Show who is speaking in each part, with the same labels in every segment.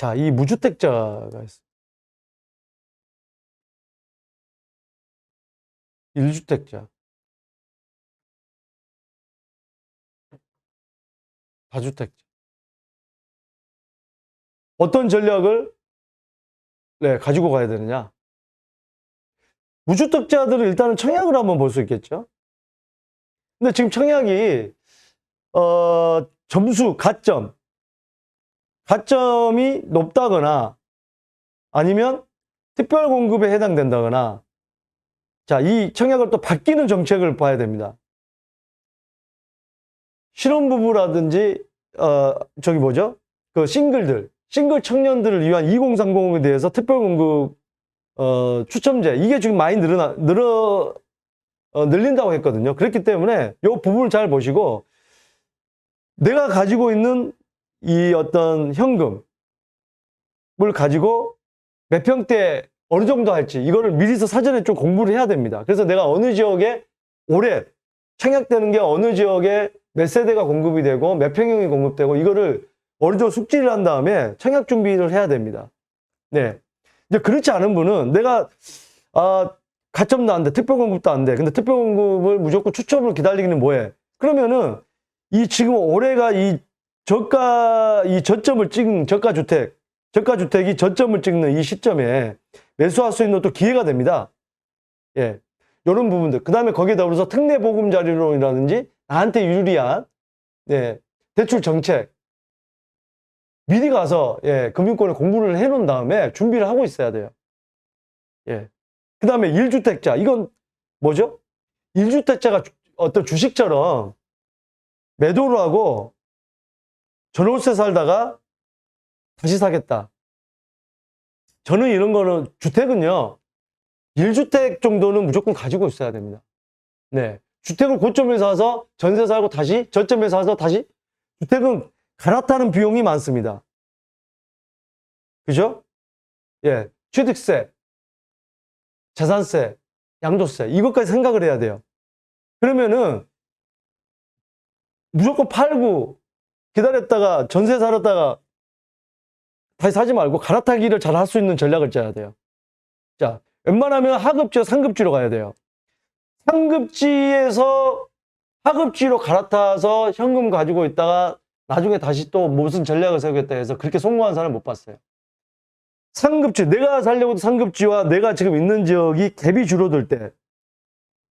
Speaker 1: 자, 이 무주택자가 있어. 1주택자. 다주택자. 어떤 전략을 네, 가지고 가야 되느냐? 무주택자들은 일단은 청약을 한번 볼 수 있겠죠? 근데 지금 청약이, 어, 점수, 가점, 가점이 높다거나 아니면 특별 공급에 해당된다거나 자, 이 청약을 또 바뀌는 정책을 봐야 됩니다. 신혼부부라든지, 어, 저기 뭐죠? 그 싱글들, 싱글 청년들을 위한 2030에 대해서 특별 공급, 어, 추첨제, 이게 지금 많이 늘어나, 늘어, 어, 늘린다고 했거든요. 그렇기 때문에 이 부분을 잘 보시고, 내가 가지고 있는 이 어떤 현금을 가지고 몇 평대 어느 정도 할지 이거를 미리서 사전에 좀 공부를 해야 됩니다. 그래서 내가 어느 지역에 올해 청약되는 게 어느 지역에 몇 세대가 공급이 되고 몇 평형이 공급되고 이거를 어느 정도 숙지를 한 다음에 청약 준비를 해야 됩니다. 네. 이제 그렇지 않은 분은 내가 아 가점도 안 돼, 특별 공급도 안 돼. 근데 특별 공급을 무조건 추첨을 기다리기는 뭐해? 그러면은 이 지금 올해가 이 저가 이 저점을 찍은 저가 주택, 저가 주택이 저점을 찍는 이 시점에 매수할 수 있는 또 기회가 됩니다. 예. 이런 부분들. 그 다음에 거기에 더불어서 특례 보금 자료론이라든지 나한테 유리한, 네, 대출 정책. 미리 가서, 예, 금융권에 공부를 해 놓은 다음에 준비를 하고 있어야 돼요. 예. 그 다음에 1주택자. 이건 뭐죠? 1주택자가 어떤 주식처럼 매도를 하고 전월세 살다가 다시 사겠다. 저는 이런 거는 주택은요. 1주택 정도는 무조건 가지고 있어야 됩니다. 네. 주택을 고점에 사서 전세 살고 다시 저점에 사서 다시 주택은 갈아타는 비용이 많습니다. 그죠? 예. 취득세, 재산세, 양도세 이것까지 생각을 해야 돼요. 그러면은 무조건 팔고 기다렸다가 전세 살았다가 다시 사지 말고 갈아타기를 잘 할 수 있는 전략을 짜야 돼요. 자, 웬만하면 하급지와 상급지로 가야 돼요. 상급지에서 하급지로 갈아타서 현금 가지고 있다가 나중에 다시 또 무슨 전략을 세우겠다 해서 그렇게 성공한 사람 못 봤어요. 상급지, 내가 살려고 상급지와 내가 지금 있는 지역이 갭이 줄어들 때,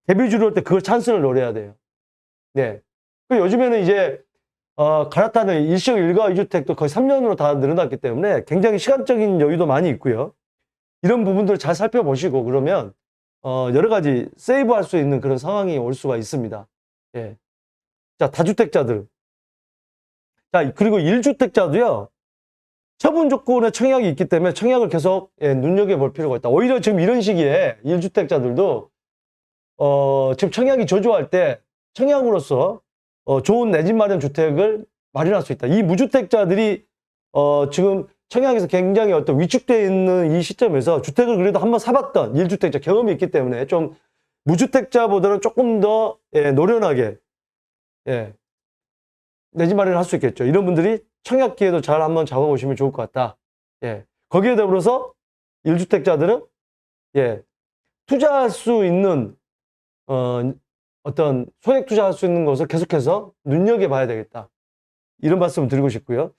Speaker 1: 갭이 줄어들 때 그걸 찬스를 노려야 돼요. 네. 그 요즘에는 이제 어, 갈아타는 일시적 일가 2주택도 거의 3년으로 다 늘어났기 때문에 굉장히 시간적인 여유도 많이 있고요. 이런 부분들을 잘 살펴보시고 그러면 어, 여러 가지 세이브할 수 있는 그런 상황이 올 수가 있습니다. 예. 자, 다주택자들. 자, 그리고 1주택자도요. 처분 조건에 청약이 있기 때문에 청약을 계속 예, 눈여겨볼 필요가 있다. 오히려 지금 이런 시기에 1주택자들도 어, 지금 청약이 저조할 때 청약으로서 어, 좋은 내 집 마련 주택을 마련할 수 있다. 이 무주택자들이 어, 지금 청약에서 굉장히 어떤 위축되어 있는 이 시점에서 주택을 그래도 한번 사봤던 1주택자 경험이 있기 때문에 좀 무주택자보다는 조금 더 예, 노련하게 예, 내 집 마련을 할 수 있겠죠. 이런 분들이 청약 기회도 잘 한번 잡아보시면 좋을 것 같다. 예, 거기에 더불어서 1주택자들은 예, 투자할 수 있는 어, 어떤 소액 투자할 수 있는 것을 계속해서 눈여겨봐야 되겠다. 이런 말씀을 드리고 싶고요.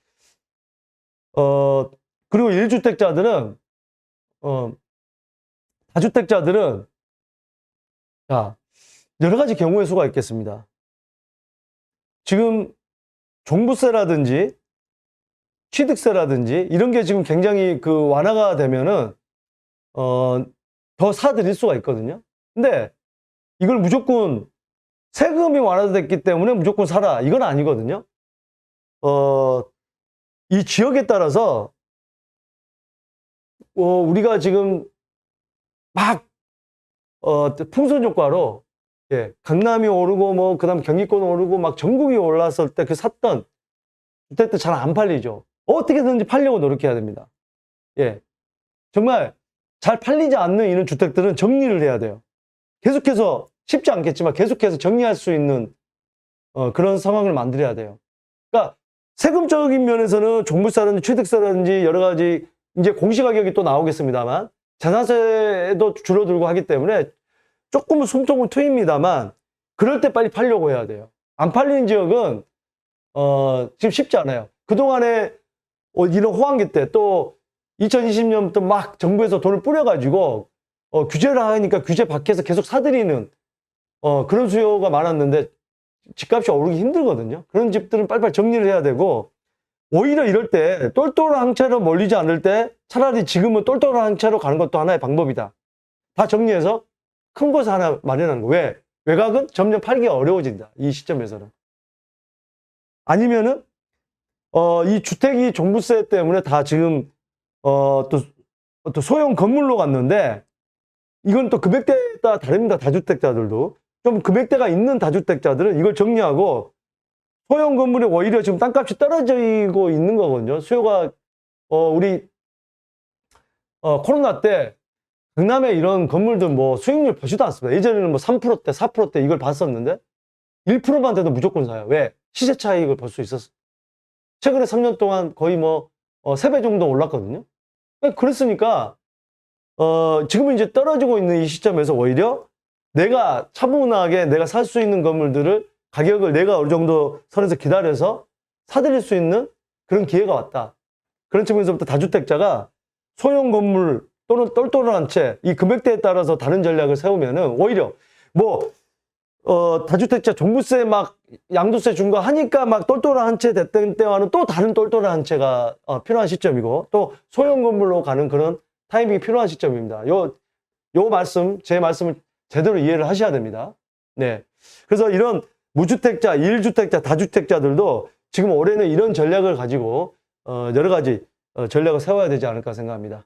Speaker 1: 어, 그리고 1주택자들은, 어, 다주택자들은, 자, 여러 가지 경우의 수가 있겠습니다. 지금 종부세라든지 취득세라든지 이런 게 지금 굉장히 그 완화가 되면은, 어, 더 사드릴 수가 있거든요. 근데 이걸 무조건 세금이 완화됐기 때문에 무조건 사라. 이건 아니거든요. 어, 이 지역에 따라서, 어, 우리가 지금 막, 어, 풍선 효과로, 예, 강남이 오르고, 뭐, 그 다음 경기권 오르고, 막 전국이 올랐을 때 그 샀던 주택도 잘안 팔리죠. 어떻게든지 팔려고 노력해야 됩니다. 예. 정말 잘 팔리지 않는 이런 주택들은 정리를 해야 돼요. 계속해서 쉽지 않겠지만 계속해서 정리할 수 있는 어, 그런 상황을 만들어야 돼요. 그러니까 세금적인 면에서는 종부세라든지 취득세라든지 여러 가지 이제 공시가격이 또 나오겠습니다만 자산세도 줄어들고 하기 때문에 조금은 숨통은 트입니다만 그럴 때 빨리 팔려고 해야 돼요. 안 팔리는 지역은 어, 지금 쉽지 않아요. 그동안에 어, 이런 호황기 때 또 2020년부터 막 정부에서 돈을 뿌려가지고 어, 규제를 하니까 규제 밖에서 계속 사들이는 어, 그런 수요가 많았는데 집값이 오르기 힘들거든요. 그런 집들은 빨리빨리 정리를 해야 되고 오히려 이럴 때 똘똘한 채로 몰리지 않을 때 차라리 지금은 똘똘한 채로 가는 것도 하나의 방법이다. 다 정리해서 큰곳 하나 마련하는 거. 왜? 외곽은 점점 팔기가 어려워진다. 이 시점에서는. 아니면은 어, 이 주택이 종부세 때문에 다 지금 어, 또, 또 소형 건물로 갔는데 이건 또 금액대에 따라 다릅니다. 다주택자들도. 좀 금액대가 있는 다주택자들은 이걸 정리하고 소형 건물이 오히려 지금 땅값이 떨어지고 있는 거거든요. 수요가, 어, 우리, 어, 코로나 때 강남에 이런 건물들 뭐 수익률 보지도 않습니다. 예전에는 뭐 3%대, 4%대 이걸 봤었는데 1%만 돼도 무조건 사요. 왜? 시세 차익을 볼 수 있었어. 최근에 3년 동안 거의 뭐, 어, 3배 정도 올랐거든요. 그랬으니까, 어, 지금은 이제 떨어지고 있는 이 시점에서 오히려 내가 차분하게 내가 살 수 있는 건물들을 가격을 내가 어느 정도 선에서 기다려서 사들일 수 있는 그런 기회가 왔다. 그런 측면에서부터 다주택자가 소형 건물 또는 똘똘한 채 이 금액대에 따라서 다른 전략을 세우면은 오히려 뭐, 어, 다주택자 종부세 막 양도세 준거 하니까 막 똘똘한 한채 됐던 때와는 또 다른 똘똘한 한 채가 어, 필요한 시점이고 또 소형 건물로 가는 그런 타이밍이 필요한 시점입니다. 요, 요 말씀, 제 말씀을 제대로 이해를 하셔야 됩니다. 네. 그래서 이런 무주택자, 일주택자, 다주택자들도 지금 올해는 이런 전략을 가지고 어, 여러 가지 어, 전략을 세워야 되지 않을까 생각합니다.